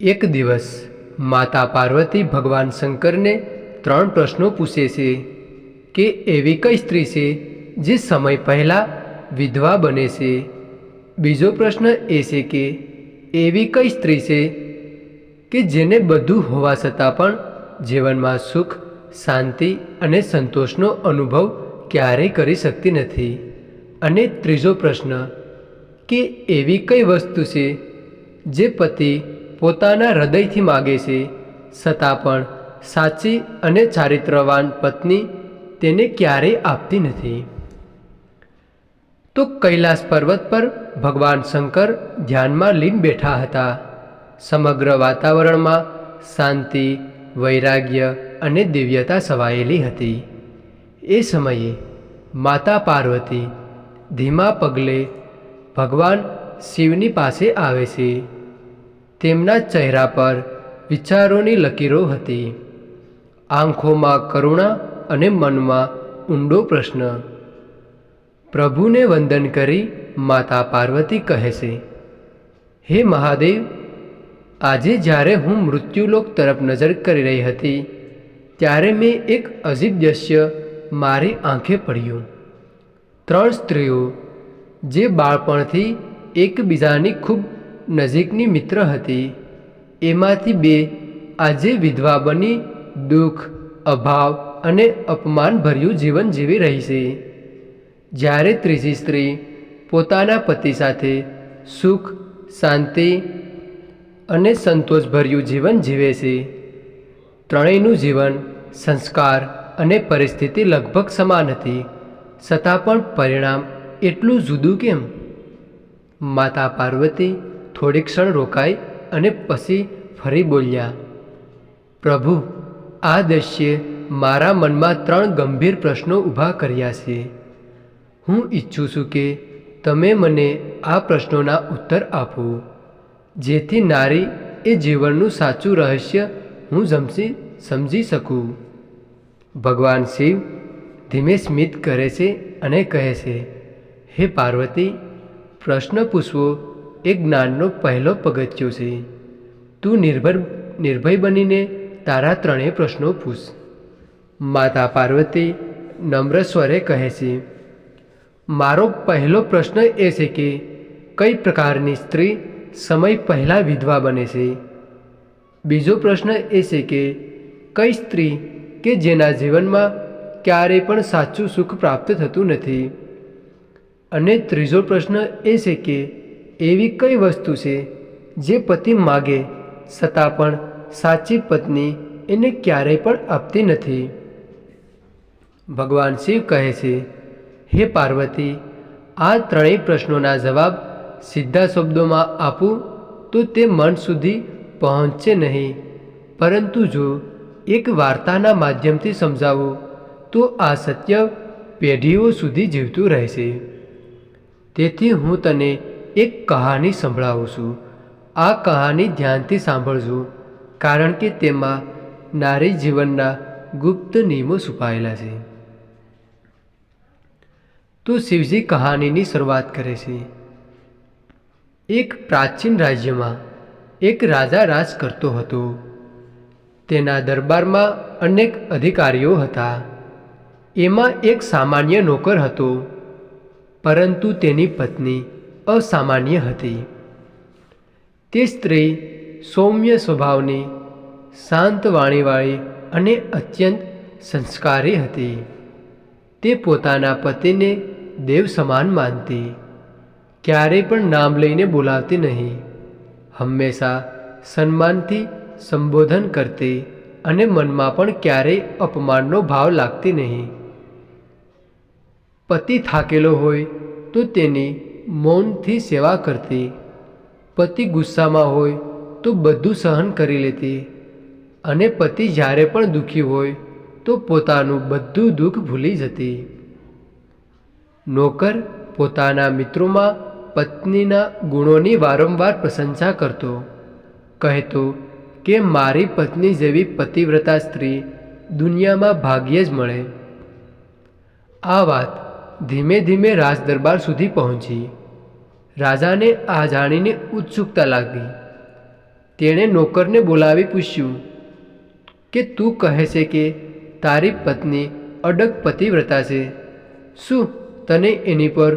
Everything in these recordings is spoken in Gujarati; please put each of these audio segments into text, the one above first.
એક દિવસ માતા પાર્વતી ભગવાન શંકરને ત્રણ પ્રશ્નો પૂછે છે કે એવી કઈ સ્ત્રી છે જે સમય પહેલાં વિધવા બને છે? બીજો પ્રશ્ન એ છે કે એવી કઈ સ્ત્રી છે કે જેને બધું હોવા છતાં પણ જીવનમાં સુખ, શાંતિ અને સંતોષનો અનુભવ ક્યારેય કરી શકતી નથી? અને ત્રીજો પ્રશ્ન કે એવી કઈ વસ્તુ છે જે પતિ પોતાના હૃદયથી માગે છે. છતાં પણ સાચી અને ચારિત્રવાન પત્ની તેને ક્યારેય આપતી નથી. તો કૈલાસ પર્વત પર ભગવાન શંકર ધ્યાનમાં લીન બેઠા હતા. સમગ્ર વાતાવરણમાં શાંતિ, વૈરાગ્ય અને દિવ્યતા છવાયેલી હતી. એ સમયે માતા પાર્વતી ધીમા પગલે ભગવાન શિવની પાસે આવે છે. તેમના ચહેરા પર વિચારોની લકીરો હતી. આંખોમાં કરુણા અને મનમાં ઊંડો પ્રશ્ન. પ્રભુને વંદન કરી માતા પાર્વતી કહે છે, હે મહાદેવ, આજે જ્યારે હું મૃત્યુલોક તરફ નજર કરી રહી હતી, ત્યારે મેં એક અજીબ દ્રશ્ય મારી આંખે પડ્યું. ત્રણ સ્ત્રીઓ, જે બાળપણથી એકબીજાની ખૂબ નજીકની મિત્ર હતી. એમાંથી બે આજે વિધવા બની, દુઃખ, અભાવ અને અપમાનભર્યું જીવન જીવી રહી છે. જ્યારે ત્રીજી સ્ત્રી પોતાના પતિ સાથે સુખ, શાંતિ અને સંતોષભર્યું જીવન જીવે છે. ત્રણેયનું જીવન, સંસ્કાર અને પરિસ્થિતિ લગભગ સમાન હતી. છતાં પણ પરિણામ એટલું જુદું કેમ? માતા પાર્વતી થોડી ક્ષણ રોકાઈ અને પછી ફરી બોલ્યા, પ્રભુ, આ દ્રશ્ય મારા મનમાં ત્રણ ગંભીર પ્રશ્નો ઊભા કર્યા છે. હું ઈચ્છું છું કે તમે મને આ પ્રશ્નોના ઉત્તર આપો. જેથી નારી એ જીવનનું સાચું રહસ્ય હું જમસી સમજી શકું. ભગવાન શિવ ધીમે સ્મિત કરે છે અને કહે છે, હે પાર્વતી, પ્રશ્ન પૂછવો એ જ્ઞાનનો પહેલો પગથિયો છે. તું નિર્ભર, નિર્ભય બનીને તારા ત્રણેય પ્રશ્નો પૂછ. માતા પાર્વતી નમ્ર સ્વરે કહે છે, મારો પહેલો પ્રશ્ન એ છે કે, કઈ પ્રકારની સ્ત્રી સમય પહેલાં વિધવા બને છે? બીજો પ્રશ્ન એ છે કે, કઈ સ્ત્રી કે જેના જીવનમાં ક્યારેય પણ સાચું સુખ પ્રાપ્ત થતું નથી? અને ત્રીજો પ્રશ્ન એ છે કે એવી કઈ વસ્તુ છે જે પતિ માગે, છતાં પણ સાચી પત્ની એને ક્યારેય પણ આપતી નથી? ભગવાન શિવ કહે છે, હે પાર્વતી, આ ત્રણેય પ્રશ્નોના જવાબ સીધા શબ્દોમાં આપું તો તે મન સુધી પહોંચશે નહીં. પરંતુ જો એક વાર્તાના માધ્યમથી સમજાવું, તો આ સત્ય પેઢીઓ સુધી જીવતું રહેશે. તેથી હું તને એક કહાની સંભળાવું છું. આ કહાની ધ્યાનથી સાંભળજો, કારણ કે તેમાં નારી જીવનના ગુપ્ત નિયમો છુપાયેલા છે. તો શિવજી કહાનીની શરૂઆત કરે છે. એક પ્રાચીન રાજ્યમાં એક રાજા રાજ કરતો હતો. તેના દરબારમાં અનેક અધિકારીઓ હતા. એમાં એક સામાન્ય નોકર હતો. પરંતુ તેની પત્ની અસામાન્ય હતી. તે સ્ત્રી સૌમ્ય સ્વભાવની, શાંત વાણીવાળી અને અત્યંત સંસ્કારી હતી. તે પોતાના પતિને દેવ સમાન માનતી. ક્યારેય પણ નામ લઈને બોલાવતી નહીં. હંમેશા સન્માનથી સંબોધન કરતી અને મનમાં પણ ક્યારેય અપમાનનો ભાવ લાગતી નહીં. પતિ થાકેલો હોય તો તેની મૌનથી સેવા કરતી. પતિ ગુસ્સામાં હોય તો બધું સહન કરી લેતી અને પતિ જ્યારે પણ દુઃખી હોય તો પોતાનું બધું દુઃખ ભૂલી જતી. નોકર પોતાના મિત્રોમાં પત્નીના ગુણોની વારંવાર પ્રશંસા કરતો, કહેતો કે મારી પત્ની જેવી પતિવ્રતા સ્ત્રી દુનિયામાં ભાગ્યે જ મળે. આ વાત ધીમે ધીમે રાજદરબાર સુધી પહોંચી. રાજાને આ જાણીને ઉત્સુકતા લાગી. તેણે નોકરને બોલાવી પૂછ્યું, કે તું કહે છે કે તારી પત્ની અડગ પતિવ્રતા છે? શું તને એની પર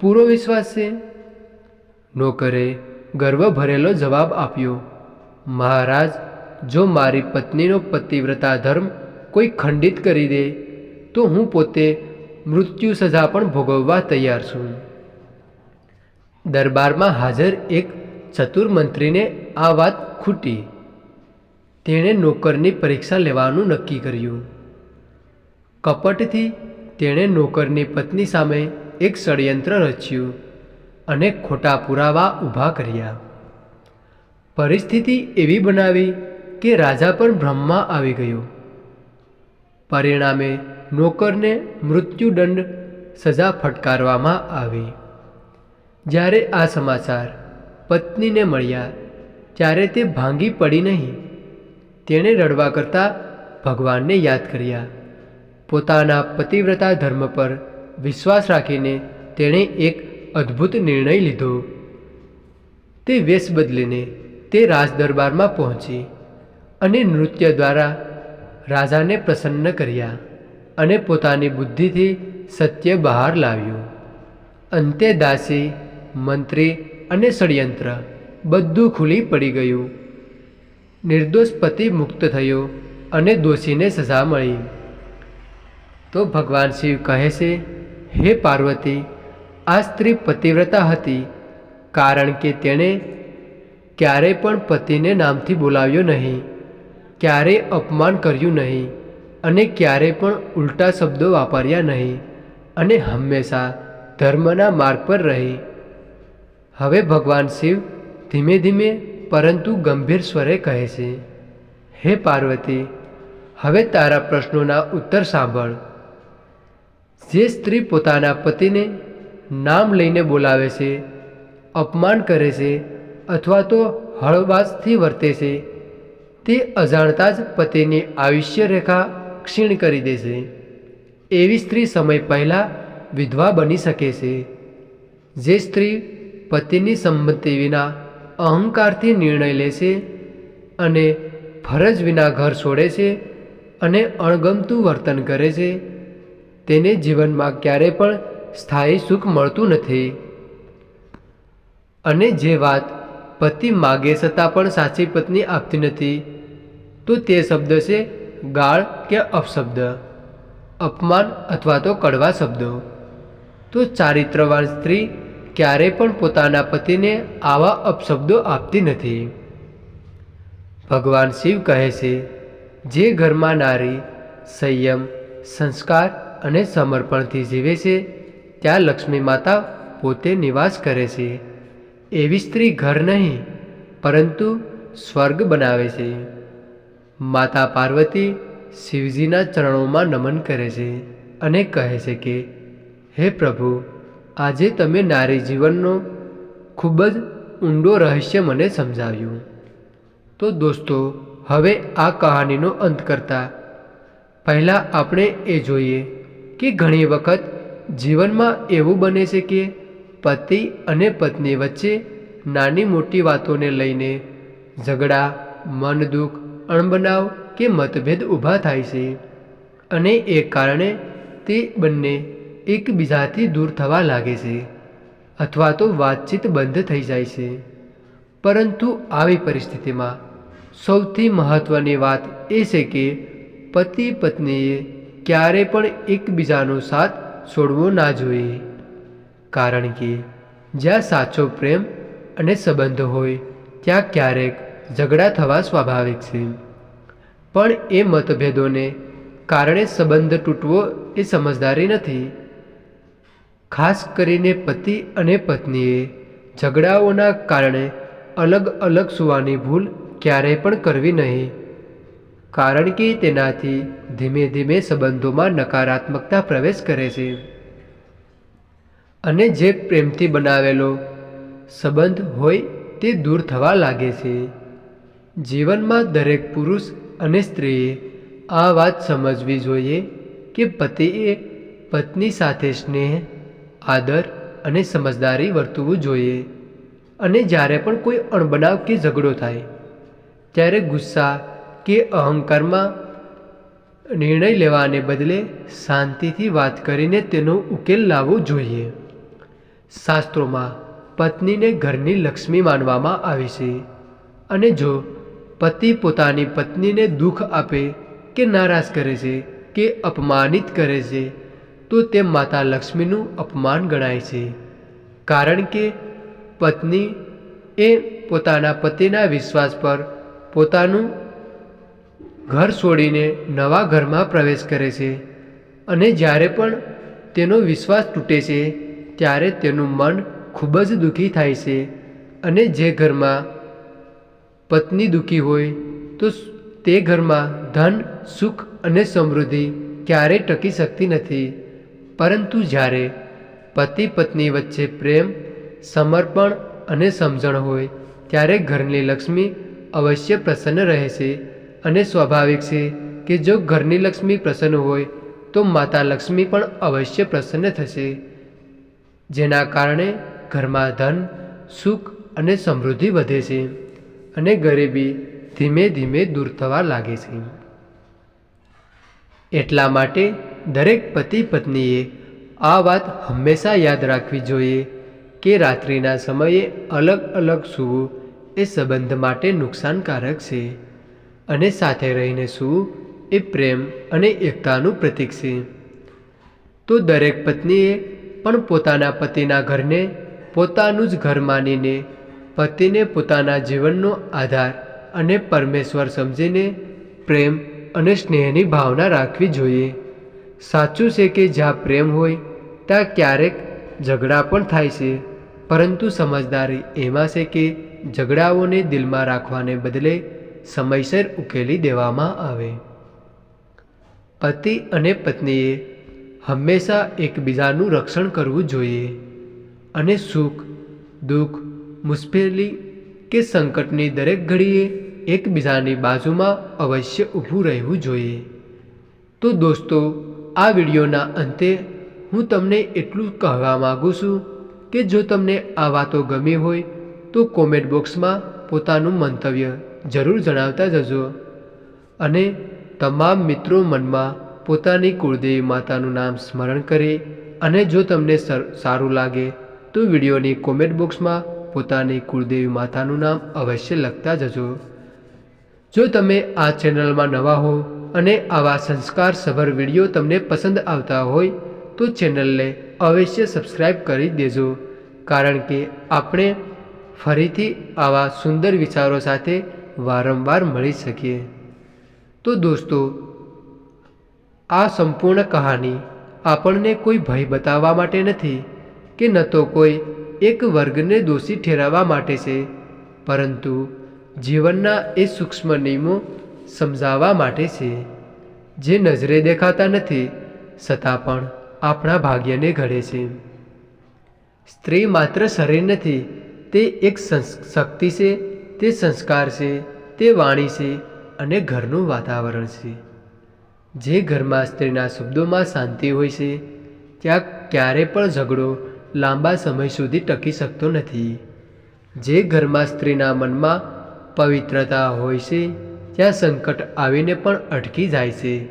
પૂરો વિશ્વાસ છે? નોકરે ગર્વ ભરેલો જવાબ આપ્યો, મહારાજ, જો મારી પત્નીનો પતિવ્રતા ધર્મ કોઈ ખંડિત કરી દે, તો હું પોતે મૃત્યુ સજા પણ ભોગવવા તૈયાર છું. દરબારમાં હાજર એક ચતુર મંત્રીને આ વાત ખૂટી. તેણે નોકરની પરીક્ષા લેવાનું નક્કી કર્યું. કપટથી તેણે નોકરની પત્ની સામે એક ષડયંત્ર રચ્યું અને ખોટા પુરાવા ઊભા કર્યા. પરિસ્થિતિ એવી બનાવી કે રાજા પર બ્રહ્મા આવી ગયો. પરિણામે નોકરને મૃત્યુદંડ સજા ફટકારવામાં આવી. જ્યારે આ સમાચાર પત્નીને મળ્યા, ત્યારે તે ભાંગી પડી નહીં. તેણે રડવા કરતાં ભગવાનને યાદ કર્યા. પોતાના પતિવ્રતા ધર્મ પર વિશ્વાસ રાખીને તેણે એક અદ્ભુત નિર્ણય લીધો. તે વેશ બદલીને તે રાજદરબારમાં પહોંચી અને નૃત્ય દ્વારા રાજાને પ્રસન્ન કર્યા અને પોતાની બુદ્ધિથી સત્ય બહાર લાવ્યું. અંતે દાસી, મંત્રી અને ષડયંત્ર બધું ખુલી પડી ગયું. નિર્દોષ પતિ મુક્ત થયો અને દોષીને સજા મળી. તો ભગવાન શિવ કહે છે, હે પાર્વતી, આ સ્ત્રી પતિવ્રતા હતી, કારણ કે તેણે ક્યારેય પણ પતિને નામથી બોલાવ્યો નહીં. ક્યારેય અપમાન કર્યું નહીં અને ક્યારેય પણ ઉલટા શબ્દો વાપર્યા નહીં અને હંમેશા ધર્મના માર્ગ પર રહી. હવે ભગવાન શિવ ધીમે ધીમે પરંતુ ગંભીર સ્વરે કહે છે, હે પાર્વતી, હવે તારા પ્રશ્નોના ઉત્તર સાંભળ. જે સ્ત્રી પોતાના પતિને નામ લઈને બોલાવે છે, અપમાન કરે છે અથવા તો હળવાશથી વર્તે છે તે અજાણતા જ પતિની આયુષ્ય રેખા ક્ષીણ કરી દેશે એવી સ્ત્રી સમય પહેલાં વિધવા બની શકે છે. જે સ્ત્રી પતિની સંમતિ વિના અહંકારથી નિર્ણય લે છે અને ફરજ વિના ઘર છોડે છે અને અણગમતું વર્તન કરે છે, તેને જીવનમાં ક્યારેય પણ સ્થાયી સુખ મળતું નથી. અને જે વાત પતિ માગે છતાં પણ સાચી પત્ની આપતી નથી. તો તે શબ્દ છે ગાળ કે અપશબ્દ? અપમાન અથવા તો કડવા શબ્દો? તો ચારિત્રવાન સ્ત્રી ક્યારેય પણ પોતાના પતિને આવા અપશબ્દો આપતી નથી. ભગવાન શિવ કહે છે, જે ઘરમાં નારી, સંયમ, સંસ્કાર અને સમર્પણથી જીવે છે, ત્યાં લક્ષ્મી માતા પોતે નિવાસ કરે છે. એવી સ્ત્રી ઘર નહીં, પરંતુ સ્વર્ગ બનાવે છે. માતા પાર્વતી શિવજીના ચરણોમાં નમન કરે છે અને કહે છે કે, હે પ્રભુ, આજે તમે નારી જીવનનો ખૂબ જ ઊંડો રહસ્ય મને સમજાવ્યું. તો દોસ્તો, હવે આ કહાનીનો અંત કરતા પહેલાં આપણે એ જોઈએ કે ઘણી વખત જીવનમાં એવું બને છે કે પતિ અને પત્ની વચ્ચે નાની મોટી વાતોને લઈને ઝઘડા, મન દુઃખ, અણબનાવ કે મતભેદ ઊભા થાય છે. અને એ કારણે તે બંને એકબીજાથી દૂર થવા લાગે છે અથવા તો વાતચીત બંધ થઈ જાય છે. પરંતુ આવી પરિસ્થિતિમાં સૌથી મહત્ત્વની વાત એ છે કે પતિ પત્નીએ ક્યારે પણ એકબીજાનો સાથ છોડવો ના જોઈએ. કારણ કે જ્યાં સાચો પ્રેમ અને સંબંધ હોય, ત્યાં ક્યારેક ઝઘડા થવા સ્વાભાવિક છે. પણ એ મતભેદોને કારણે સંબંધ તૂટવો એ સમજદારી નથી. ખાસ કરીને પતિ અને પત્નીએ ઝઘડાઓના કારણે અલગ અલગ સુવાની ભૂલ ક્યારેય પણ કરવી નહીં. કારણ કે તેનાથી ધીમે ધીમે સંબંધોમાં નકારાત્મકતા પ્રવેશ કરે છે. અને જે પ્રેમથી બનાવેલો સંબંધ હોય તે દૂર થવા લાગે છે. જીવનમાં દરેક પુરુષ અને સ્ત્રીએ આ વાત સમજવી જોઈએ કે પતિએ પત્ની સાથે સ્નેહ, આદર અને સમજદારી વર્તવું જોઈએ. અને જ્યારે પણ કોઈ અણબનાવ કે ઝઘડો થાય, ત્યારે ગુસ્સા કે અહંકારમાં નિર્ણય લેવાને બદલે શાંતિથી વાત કરીને તેનો ઉકેલ લાવવો જોઈએ. શાસ્ત્રોમાં પત્નીને ઘરની લક્ષ્મી માનવામાં આવે છે. અને જો પતિ પોતાની પત્નીને દુઃખ આપે કે નારાજ કરે છે કે અપમાનિત કરે છે, તો તે માતા લક્ષ્મીનું અપમાન ગણાય છે. કારણ કે પત્ની એ પોતાના પતિના વિશ્વાસ પર પોતાનું ઘર છોડીને નવા ઘરમાં પ્રવેશ કરે છે. અને જ્યારે પણ તેનો વિશ્વાસ તૂટે છે, ત્યારે તેનું મન ખૂબ જ દુઃખી થાય છે અને જે ઘરમાં પત્ની દુઃખી હોય, તો તે ઘરમાં ધન, સુખ અને સમૃદ્ધિ ક્યારેય ટકી શકતી નથી. પરંતુ જ્યારે પતિ પત્ની વચ્ચે પ્રેમ, સમર્પણ અને સમજણ હોય, ત્યારે ઘરની લક્ષ્મી અવશ્ય પ્રસન્ન રહે છે અને સ્વાભાવિક છે કે જો ઘરની લક્ષ્મી પ્રસન્ન હોય, તો માતા લક્ષ્મી પણ અવશ્ય પ્રસન્ન થશે. જેના કારણે ઘરમાં ધન, સુખ અને સમૃદ્ધિ વધે છે અને ગરીબી ધીમે ધીમે દૂર થવા લાગે છે. એટલા માટે દરેક પતિ પત્નીએ આ વાત હંમેશા યાદ રાખવી જોઈએ કે રાત્રિના સમયે અલગ અલગ સૂવું એ સંબંધ માટે નુકસાનકારક છે અને સાથે રહીને સૂવું એ પ્રેમ અને એકતાનું પ્રતીક છે. તો દરેક પત્નીએ પણ પોતાના પતિના ઘરને પોતાનું જ ઘર માનીને, પતિને પોતાના જીવનનો આધાર અને પરમેશ્વર સમજીને પ્રેમ અને સ્નેહની ભાવના રાખવી જોઈએ. સાચું છે કે જ્યાં પ્રેમ હોય, ત્યાં ક્યારેક ઝઘડા પણ થાય છે. પરંતુ સમજદારી એમાં છે કે ઝઘડાઓને દિલમાં રાખવાને બદલે સમયસર ઉકેલી દેવામાં આવે. પતિ અને પત્નીએ હંમેશા એકબીજાનું રક્ષણ કરવું જોઈએ. અને સુખ, દુઃખ, મુશ્કેલી કે સંકટની દરેક ઘડીએ એકબીજાની બાજુમાં અવશ્ય ઊભું રહેવું જોઈએ. તો દોસ્તો, આ વિડીયોના અંતે હું તમને એટલું કહેવા માગું છું કે જો તમને આ વાતો ગમી હોય, તો કોમેન્ટ બોક્સમાં પોતાનું મંતવ્ય જરૂર જણાવતા જજો. અને તમામ મિત્રો મનમાં પોતાની કુળદેવી માતાનું નામ સ્મરણ કરે અને જો તમને સારું લાગે તો વિડીયોની કોમેન્ટ બોક્સમાં પોતાની કુળદેવી માતાનું નામ અવશ્ય લખતા જજો. જો તમે આ ચેનલમાં નવા હો અને આવા સંસ્કારસભર વીડિયો તમને પસંદ આવતા હોય, તો ચેનલને અવશ્ય સબસ્ક્રાઈબ કરી દેજો. કારણ કે આપણે ફરીથી આવા સુંદર વિચારો સાથે વારંવાર મળી શકીએ. તો દોસ્તો, આ સંપૂર્ણ કહાની આપણને કોઈ ભય બતાવવા માટે નથી કે ન તો કોઈ એક વર્ગને દોષી ઠેરવવા માટે છે, પરંતુ જીવનના એ સૂક્ષ્મ નિયમો સમજાવવા માટે છે. જે નજરે દેખાતા નથી, છતાં પણ આપણા ભાગ્યને ઘડે છે. સ્ત્રી માત્ર શરીર નથી, તે એક શક્તિ છે, તે સંસ્કાર છે, તે વાણી છે અને ઘરનું વાતાવરણ છે. જે ઘરમાં સ્ત્રીના શબ્દોમાં શાંતિ હોય છે, ત્યાં ક્યારે પણ ઝઘડો લાંબા સમય સુધી ટકી શકતો નથી. જે ઘરમાં સ્ત્રીના મનમાં પવિત્રતા હોય છે, ત્યાં સંકટ આવીને પણ અટકી જાય છે.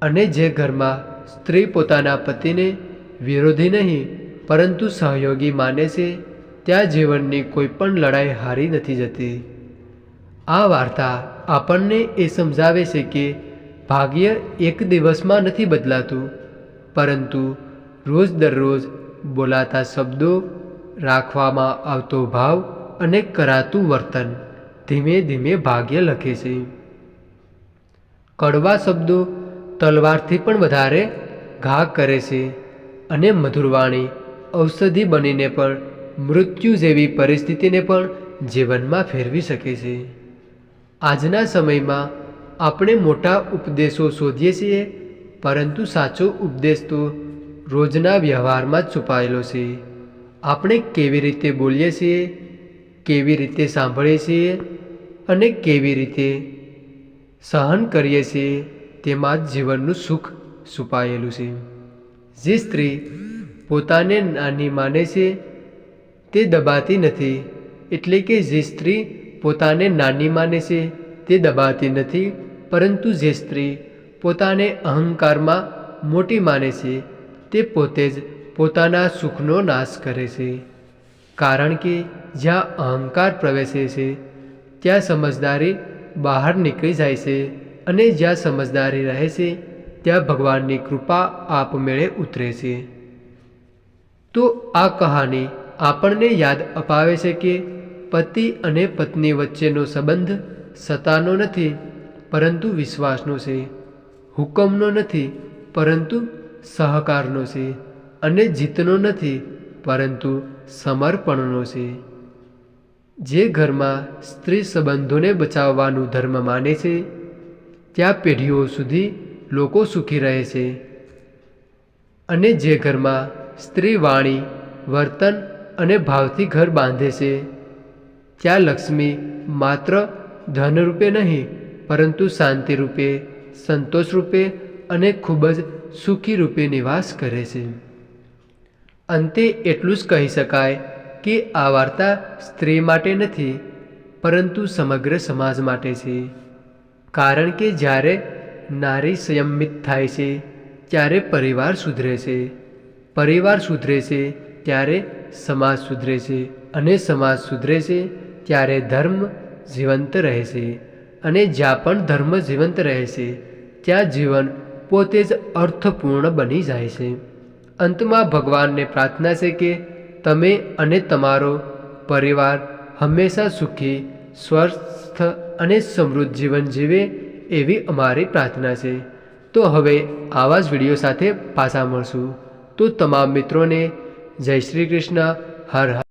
અને જે ઘરમાં સ્ત્રી પોતાના પતિને વિરોધી નહીં, પરંતુ સહયોગી માને છે, ત્યાં જીવનની કોઈ પણ લડાઈ હારી નથી જતી. આ વાર્તા આપણને એ સમજાવે છે કે ભાગ્ય એક દિવસમાં નથી બદલાતું, પરંતુ રોજ દરરોજ બોલાતા શબ્દો રાખવામાં આવતો ભાવ અને કરાતું વર્તન ધીમે ધીમે ભાગ્ય લખે છે. કડવા શબ્દો તલવારથી પણ વધારે ઘા કરે છે અને મધુરવાણી ઔષધિ બનીને પણ મૃત્યુ જેવી પરિસ્થિતિને પણ જીવનમાં ફેરવી શકે છે. આજના સમયમાં આપણે મોટા ઉપદેશો શોધીએ છીએ, પરંતુ સાચો ઉપદેશ તો રોજના વ્યવહારમાં જ છુપાયેલો છે. આપણે કેવી રીતે બોલીએ છીએ, કેવી રીતે સાંભળીએ છીએ અને કેવી રીતે સહન કરીએ છીએ તેમાં જ જીવનનું સુખ છુપાયેલું છે. જે સ્ત્રી પોતાને નાની માને છે, તે દબાતી નથી એટલે કે જે સ્ત્રી પોતાને નાની માને છે, તે દબાતી નથી પરંતુ જે સ્ત્રી પોતાને અહંકારમાં મોટી માને છે તે પોતે જ પોતાના સુખનો નાશ કરે છે. કારણ કે જ્યાં અહંકાર પ્રવેશે છે, ત્યાં સમજદારી બહાર નીકળી જાય છે અને જ્યાં સમજદારી રહે છે, ત્યાં ભગવાનની કૃપા આપમેળે ઉતરે છે. તો આ કહાની આપણને યાદ અપાવે છે કે પતિ અને પત્ની વચ્ચેનો સંબંધ સત્તાનો નથી, પરંતુ વિશ્વાસનો છે. હુકમનો નથી, પરંતુ સહકારનો છે અને જીતનો નથી, પરંતુ સમર્પણનો છે. જે ઘરમાં સ્ત્રી સંબંધોને બચાવવાનું ધર્મ માને છે, ત્યાં પેઢીઓ સુધી લોકો સુખી રહે છે. અને જે ઘરમાં સ્ત્રી વાણી, વર્તન અને ભાવથી ઘર બાંધે છે, ત્યાં લક્ષ્મી માત્ર ધનરૂપે નહીં, પરંતુ શાંતિરૂપે, સંતોષરૂપે અને ખૂબ જ સુખી રૂપે નિવાસ કરે છે. અંતે એટલું જ કહી શકાય કે આ વાર્તા સ્ત્રી માટે નથી, પરંતુ સમગ્ર સમાજ માટે છે. કારણ કે જ્યારે નારી સંયમિત થાય છે, ત્યારે પરિવાર સુધરે છે. પરિવાર સુધરે છે, ત્યારે સમાજ સુધરે છે અને સમાજ સુધરે છે, ત્યારે ધર્મ જીવંત રહે છે અને જ્યાં પણ ધર્મ જીવંત રહે છે, ત્યાં જીવન પોતે જ અર્થપૂર્ણ બની જાય છે. અંતમાં ભગવાનને પ્રાર્થના છે કે તમે અને તમારો પરિવાર હંમેશા સુખી, સ્વસ્થ અને સમૃદ્ધ જીવન જીવે એવી અમારી પ્રાર્થના છે. તો હવે આવા જ વીડિયો સાથે પાછા મળશું. તો તમામ મિત્રોને જય શ્રી કૃષ્ણ. હર હર.